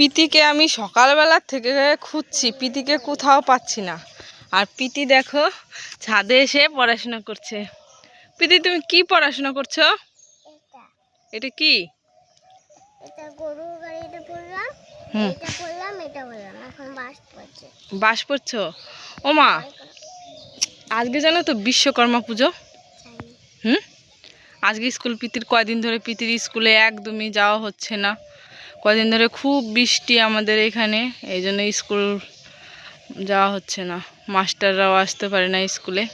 পিতিকে আমি সকালবেলা থেকে খুঁজছি পিতিকে কোথাও পাচ্ছি না। আর পিতি দেখো ছাদে এসে পড়াশোনা করছে। পিতি তুমি কি পড়াশোনা করছ? এটা। কি? বাস পড়ছো। ও মা আজকে জানো তো বিশ্বকর্মা পুজো? হুম? আজকে স্কুল পিতির কয়দিন ধরে পিতির স্কুলে একদমই যাওয়া হচ্ছে না। কয়দিন ধরে খুব বৃষ্টি আমাদের এখানে এই জন্য স্কুল যাওয়া হচ্ছে না। মাস্টাররাও আসতে পারে না স্কুলে।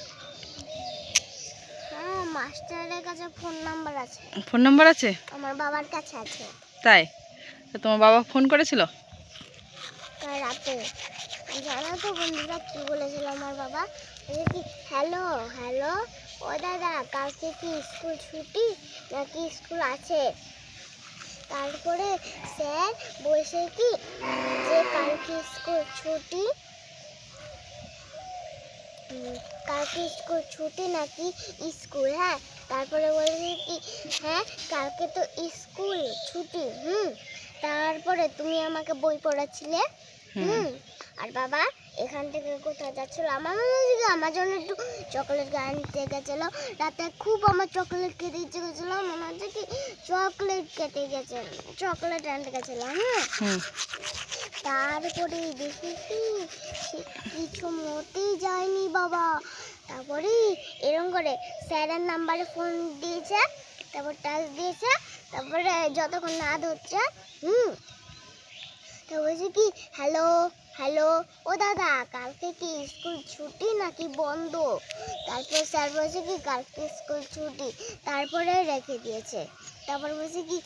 হ্যাঁ মাস্টারের কাছে ফোন নাম্বার আছে। ফোন নাম্বার আছে? আমার বাবার কাছে আছে। তাই? তোমার বাবা ফোন করেছিল? রাতে। জানো তো বন্ধুরা কি বলেছিল আমার বাবা? কি হ্যালো হ্যালো ও দাদা কালকে কি স্কুল ছুটি? নাকি স্কুল আছে? তারপরে স্যার বসে কি যে কালকে স্কুল ছুটি কালকে স্কুল ছুটি নাকি স্কুল হ্যাঁ? তারপরে বলছে কি হ্যাঁ কালকে তো স্কুল ছুটি হুম? তারপরে তুমি আমাকে বই পড়াচ্ছিলে হুম। হুম? আর বাবা এখান থেকে কোথায় যাচ্ছিল? আমার মনে হচ্ছে কি আমার জন্য একটু চকলেট আনতে গেছিল। রাতে খুব আমার চকলেট খেতে ইচ্ছে করছিল। মনে হচ্ছে কি চকলেট কেটে গেছে চকলেট আনতে গেছিলাম হ্যাঁ? তারপরে দেখি কি কিছু মতেই যায়নি বাবা। তারপরে এরকম করে স্যারের নাম্বারে ফোন দিয়েছে তারপর টাচ দিয়েছে তারপরে যতক্ষণ না ধরছে হুম? তো বলছে কি হ্যালো হ্যালো? ও দাদা, কালকে কি স্কুল ছুটি নাকি বন্ধ? তারপর স্যার বলছে কি, কালকে স্কুল ছুটি। তারপরে রেখে দিয়েছে। তারপর বলছে কি,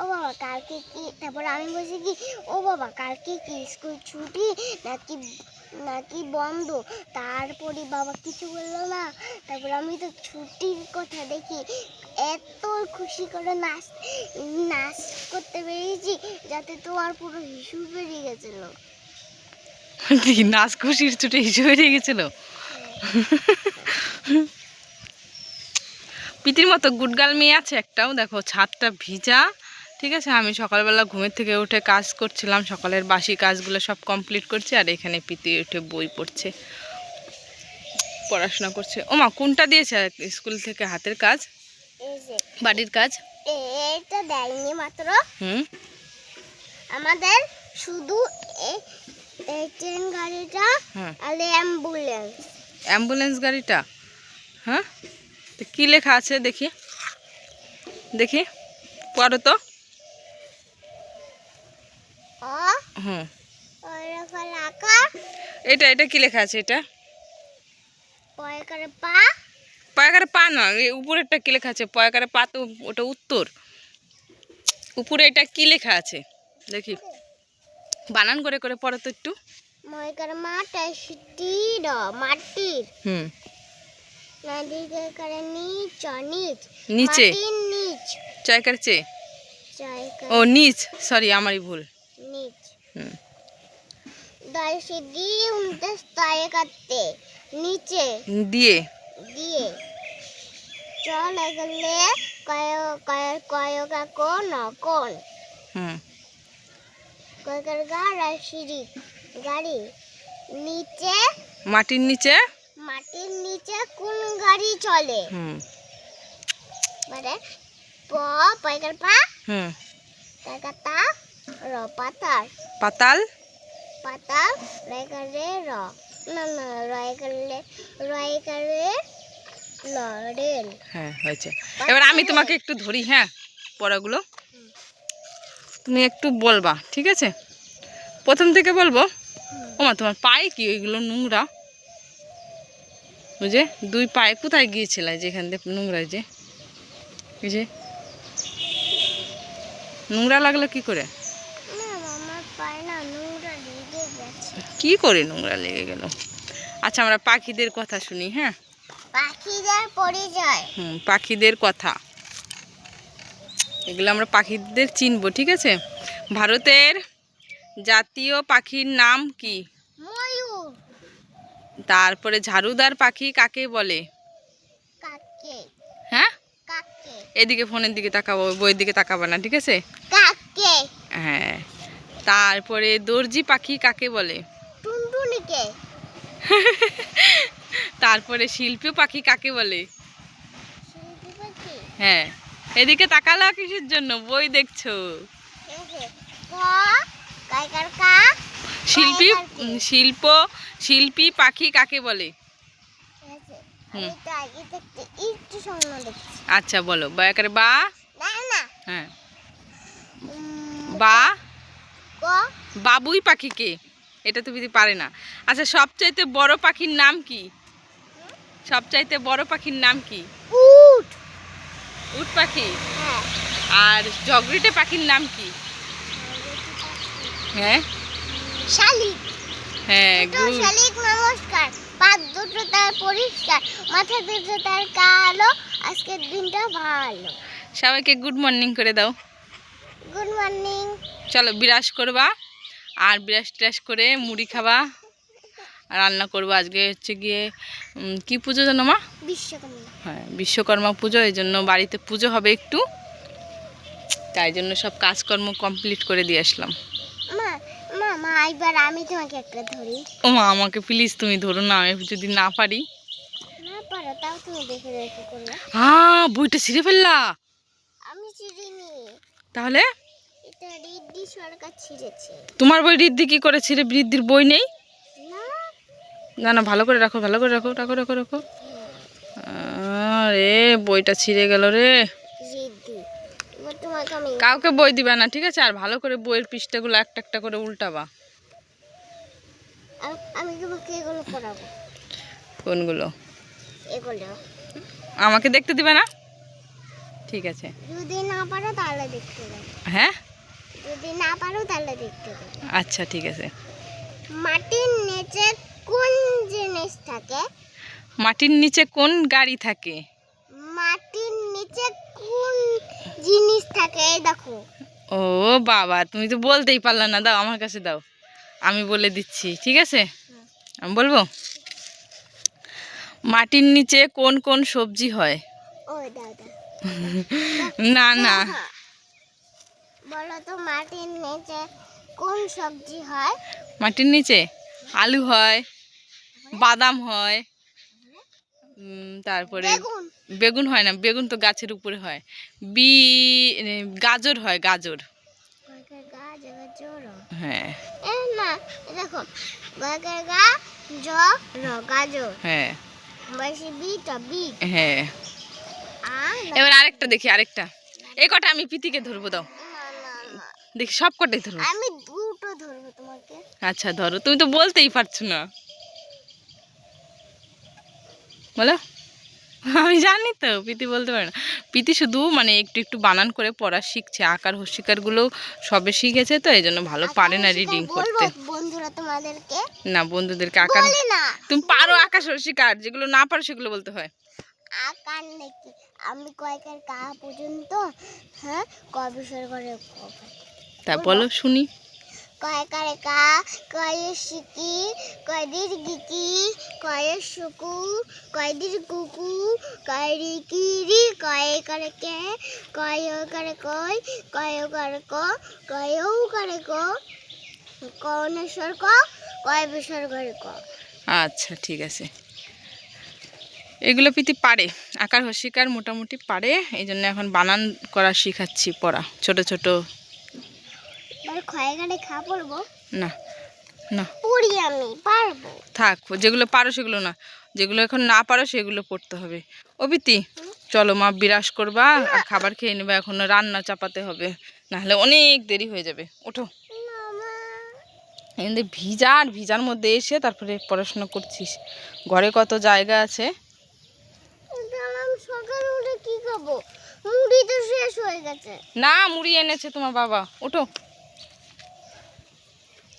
ও বাবা, কালকে কি, তারপর আমি বলছি কি, ও বাবা, কালকে কি স্কুল ছুটি নাকি নাকি বন্ধ? তারপরে বাবা কিছু বলল না। তারপর আমি তো ছুটির কথা দেখি, এত খুশি করে নাচ নাচ করতে বেরিয়েছি যাতে তোমার পুরো হিসু বেরিয়ে গেছিল। নাচ খুশির ছুটে হিসেবে হয়ে গেছিল? পিতির মতো গুডগাল মেয়ে আছে একটাও দেখো ছাদটা ভিজা ঠিক আছে? আমি সকালবেলা ঘুমের থেকে উঠে কাজ করছিলাম সকালের বাসি কাজগুলো সব কমপ্লিট করছি আর এখানে পিতি উঠে বই পড়ছে পড়াশোনা করছে। ও মা কোনটা দিয়েছে স্কুল থেকে? হাতের কাজ? বাড়ির কাজ? এটা দেয়নি মাত্র। হুম? আমাদের শুধু এই ট্রেন গাড়িটা হ্যাঁ। আর অ্যাম্বুলেন্স। অ্যাম্বুলেন্স গাড়িটা? হ্যাঁ? তো কী লেখা আছে দেখি। দেখি। পড়ো তো। হুম। এটা এটা কি লেখা আছে এটা? পয়কারে পা। পয়াকারে পা না উপরেরটা কি লেখা আছে? পয়াকারে পা তো ওটা উত্তর। উপরে এটা কি লেখা আছে? দেখি। বানান করে করে পড়ো তো একটু। ময়কারে মাটা তীর মাটির। হুম। নদীকে করে নিচ। নিচ? নিচে নিচ। চয়কার চে? ও নিচ। সরি আমারই ভুল। নিচ। হুম। দশ সিদ্ধি উনত্রিশ তয় করতে নিচে। দিয়ে? দিয়ে। চল গেলে কয় কয় কয়কা কোন কোন হুম। কয়কার গাড়ি সিঁড়ি। গাড়ি নিচে মাটির নিচে? মাটির নিচে কোন গাড়ি চলে? হুম। মানে প পয়কার পা হুম। পয়কার তা র পাতার পাতাল? পাতাল রয়কার রে র। না না রয়কার রে রয়কার রে ল রেল। হ্যাঁ হয়েছে। এবার আমি তোমাকে একটু ধরি হ্যাঁ পড়াগুলো? তুমি একটু বলবা ঠিক আছে? প্রথম থেকে বলব? ওমা তোমার পায়ে কি ওইগুলো নোংরা? বুঝে দুই পায়ে কোথায় গিয়েছিলে যেখান থেকে নোংরা যে? বুঝে নোংরা লাগল কি করে? কি করে নোংরা লেগে গেল? আচ্ছা আমরা পাখিদের কথা শুনি হ্যাঁ? পাখিদের পরিচয়। হুম পাখিদের কথা। এগুলো আমরা পাখিদের চিনবো ঠিক আছে? ভারতের জাতীয় পাখির নাম কি? তারপরে ঝাড়ুদার পাখি কাকে বলে? হ্যাঁ? এদিকে ফোনের দিকে তাকাবো বইয়ের দিকে তাকাবো না ঠিক আছে? হ্যাঁ। তারপরে দর্জি পাখি কাকে বলে? তারপরে শিল্পী পাখি কাকে বলে? হ্যাঁ। এদিকে তাকালো কিসের জন্য? বই দেখছ। শিল্পী শিল্প শিল্পী পাখি কাকে বলে? আচ্ছা বলো। বয়াকারে বা? না হ্যাঁ। বা? বাবুই পাখি কে? এটা তুমি পারে না। আচ্ছা সবচাইতে বড় পাখির নাম কি? সবচাইতে বড় পাখির নাম কি? উট। উট পাখি? হ্যাঁ। আর জগরিটে পাখির নাম কি? হ্যাঁ? শালিক। হ্যাঁ গুড শালিক নমস্কার। পাত দুটো তার পরিষ্কার। মাথা দুটো তার কালো। আজকের দিনটা ভালো। সবাইকে গুড মর্নিং করে দাও। গুড মর্নিং চলো বিরাস করবা আর বিরাস টিরাস করে মুড়ি খাবা রান্না করব আজকে হচ্ছে গিয়ে কি পুজো জানো মা? বিশ্বকর্মা। হ্যাঁ বিশ্বকর্মা পুজো এই জন্য বাড়িতে পুজো হবে একটু। তাই জন্য সব কাজকর্ম কমপ্লিট করে দিয়ে আসলাম। এবার আমি তোমাকে একটা ধরি। ও মা আমাকে প্লিজ তুমি ধরো না আমি যদি না পারি। না পারো তাও তুমি দেখে দেখে করবে হ্যাঁ বইটা ছিঁড়ে ফেললা। আমি তাহলে? এটা রিদ্ধি সরকার ছিঁড়েছে। তোমার বই রিদ্ধি কি করে ছিঁড়ে? বৃদ্ধির বই নেই? না। না ভালো করে রাখো ভালো করে রাখো রাখো রাখো রাখো। রে বইটা ছিঁড়ে গেল রে। কাউকে বই দিবে না ঠিক আছে? আর ভালো করে বইয়ের পৃষ্ঠাগুলো একটা একটা করে উল্টাবা। আমি তোমাকে এগুলো করাবো কোনগুলো? এগুলো। আমাকে দেখতে দিবে না? ঠিক আছে। যদি না পারো তাহলে দেখতে দেবো হ্যাঁ? যদি না পারো তাহলে দেখতে দেবো আচ্ছা ঠিক আছে। মাটির নিচে কোন জিনিস থাকে? মাটির নিচে কোন গাড়ি থাকে? মাটির নিচে কোন জিনিস থাকে? এই দেখো। ও বাবা তুমি তো বলতেই পারলে না। দাও আমার কাছে দাও। আমি বলে দিচ্ছি ঠিক আছে? আমি বলব? মাটির নিচে কোন কোন সবজি হয়? না না। বলো তো মাটির নিচে কোন সবজি হয়? মাটির নিচে আলু হয় বাদাম হয় তারপরে বেগুন। হয় না বেগুন তো গাছের উপরে হয়। বি গাজর হয় গাজর। জোর হ্যাঁ দেখো গা জ র গাজর। হ্যাঁ। বয়সে বিটা বিট হ্যাঁ। এবার আরেকটা দেখি আরেকটা। এই কটা আমি পিতিকে ধরবো দাও। দেখি সব কটাই ধরবো। আমি দুটো ধরবো তোমাকে। আচ্ছা ধরো। তুমি তো বলতেই পারছ না। বলো। আমি জানি তো পিতি বলতে পারে না। পিতি শুধু মানে একটু একটু বানান করে পড়া শিখছে আকার হস্যিকারগুলো সবে শিখেছে তো এই জন্য ভালো পারে না রিডিং করতে। বন্ধুরা তোমাদেরকে? না বন্ধুদেরকে আকার তুমি পারো আকাশ হস্যিকার যেগুলো না পারো সেগুলো বলতে হয়। আকার নাকি? আমি কয়েকের কা পর্যন্ত হ্যাঁ ক বিষয় করে? তা বলো শুনি। কয়েকারে কা কয়ের শিকি কয়দির গিকি কয়ের শুকু কয়দির কুকু কয়রি কিরি কয়ে করে কে, কয় করে কয় কয় করে ক কয়ও করে ক কনেশ্বর ক, কয় বিষয় করে ক। আচ্ছা ঠিক আছে। এগুলো পিতি পারে, আকার হস্যিকার মোটামুটি পারে এই জন্য এখন বানান করা শিখাচ্ছি পড়া, ছোট ছোট এবার খা পড়ব না না। পড়ি আমি পারব। থাক যেগুলো পারো সেগুলো না। যেগুলো এখন না পারো সেগুলো পড়তে হবে। ও বিতি চলো মা বিরাস করবা আর খাবার খেয়ে নেবা এখন রান্না চাপাতে হবে। নাহলে অনেক দেরি হয়ে যাবে। ওঠো। এমনি ভিজা আর ভিজার মধ্যে এসে তারপরে পড়াশোনা করছিস। ঘরে কত জায়গা আছে? সকালে উঠে কি খাব? মুড়ি তো শেষ হয়ে গেছে। না মুড়ি এনেছে তোমার বাবা। ওঠো।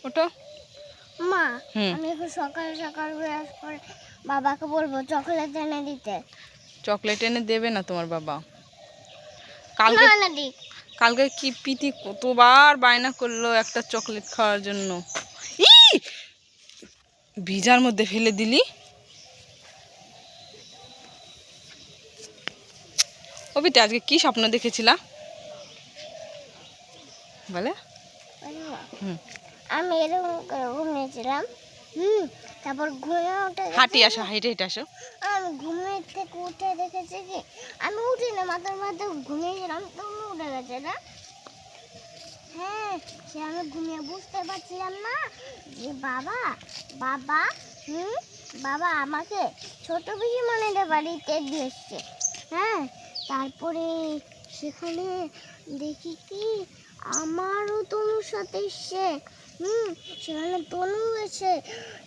ওঠো মা আমি এখন সকাল সকাল ব্রাশ করে বাবাকে বলব চকলেট এনে দিতে। চকলেট এনে দেবে না তোমার বাবা? কালকে কালকে কি পিতি কতবার বায়না করল একটা চকলেট খাওয়ার জন্য? ই ভিজার মধ্যে ফেলে দিলি? পিতে আজকে কি স্বপ্ন দেখেছিলা? বলে? হুম। আমি এরকম করে ঘুমিয়েছিলাম। হুম তারপর ঘুমিয়ে উঠে হাঁটি আসো হেঁটে হেঁটে আসো। আমি ঘুমিয়ে থেকে উঠে দেখেছি কি আমি উঠি না মাথার মাথায় ঘুমিয়েছিলাম তুমি উঠে গেছে না। হ্যাঁ সে আমি ঘুমিয়ে বুঝতে পারছিলাম না যে বাবা বাবা হুম বাবা আমাকে ছোট পিসি মনের বাড়িতে দিয়ে এসছে। হ্যাঁ তারপরে সেখানে দেখি কি? আমারও তনুর সাথে এসছে। হুম সেখানে তনু এসে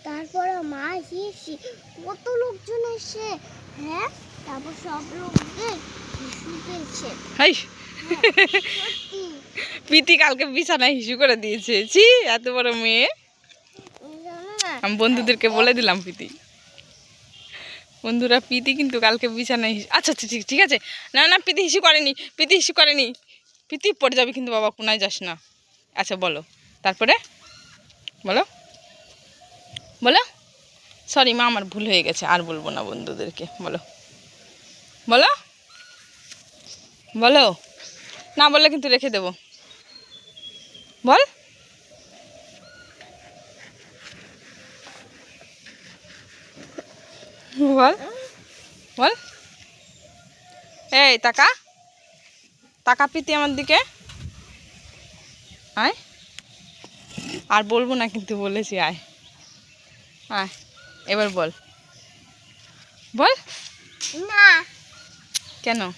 তারপরে মা এসে কত লোকজন এসে হ্যাঁ তারপর সব লোকদের হিসু পেয়েছে। হাই। প্রীতি কালকে বিছানায় হিসু করে দিয়েছে। ছি এত বড় মেয়ে। আমি বন্ধুদেরকে বলে দিলাম প্রীতি। বন্ধুরা, প্রীতি কিন্তু কালকে বিছানায় হিসু আচ্ছা আচ্ছা ঠিক ঠিক আছে। না না, প্রীতি হিসু করেনি, প্রীতি হিসু করেনি। প্রীতি পড়ে যাবে কিন্তু বাবা, কোনায় যাস না। আচ্ছা বলো। তারপরে? বলো। বলো। সরি মা, আমার ভুল হয়ে গেছে, আর বলব না বন্ধুদেরকে। বলো। বলো। বলো। না বললে কিন্তু রেখে দেবো। বল। বল। বল। এই টাকা। টাকা পিতি আমার দিকে। আয়। আর বলব না কিন্তু বলেছি আয়। আয় এবার বল। বল। না কেন?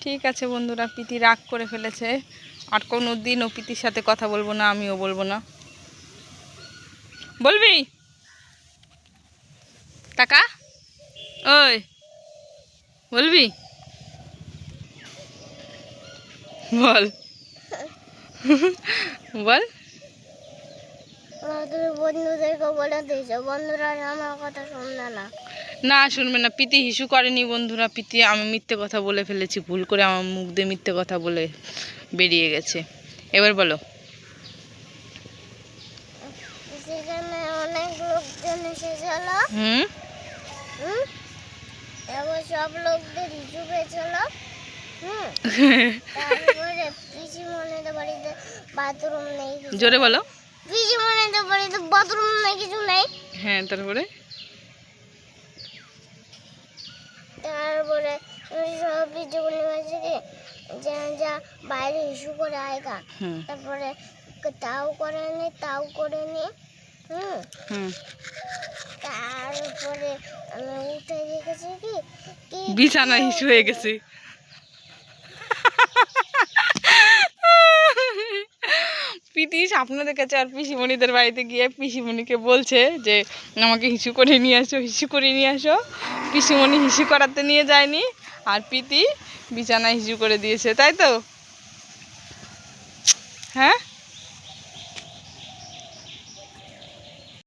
ঠিক আছে বন্ধুরা প্রীতি রাগ করে ফেলেছে। আর কোনো দিন ও প্রীতির সাথে কথা বলব না আমিও বলব না। বলবি? টাকা ওই বলবি? বল। বল। তুমি বন্ধুদেরকে বলে দিয়েছ বন্ধুরা আমার কথা শুনবে না। না শুনবে না। প্রীতি হিসু করেনি বন্ধুরা। প্রীতি আমি মিথ্যে কথা বলে ফেলেছি ভুল করে আমার মুখ দিয়ে মিথ্যে কথা বলে বেরিয়ে গেছে। এবার বলো। সেখানে অনেক লোকজন এসেছিল। হুম? সব লোকদের হুম? তারপরে পিসি মনের বাড়িতে বাথরুম নেই জোরে বলো। পিসি মনের বাড়িতে বাথরুম নেই কিছু নেই। হ্যাঁ তারপরে? তারপরে সব পিসি কি যা যা বাইরে হিসু করে আয়গা তারপরে তাও করে নি তাও করে নি। হুম। হুম। তারপরে আমি উঠে দেখেছি কি? কি বিছানা হিসু হয়ে গেছে। প্রীতি স্বপ্ন দেখেছে আর পিসিমণিদের বাড়িতে গিয়ে পিসিমণিকে বলছে যে আমাকে হিসু করে নিয়ে আসো হিসু করে নিয়ে আসো। পিসিমণি হিসু করাতে নিয়ে যায়নি। আর প্রীতি বিছানা হিসু করে দিয়েছে তাই তো? হ্যাঁ?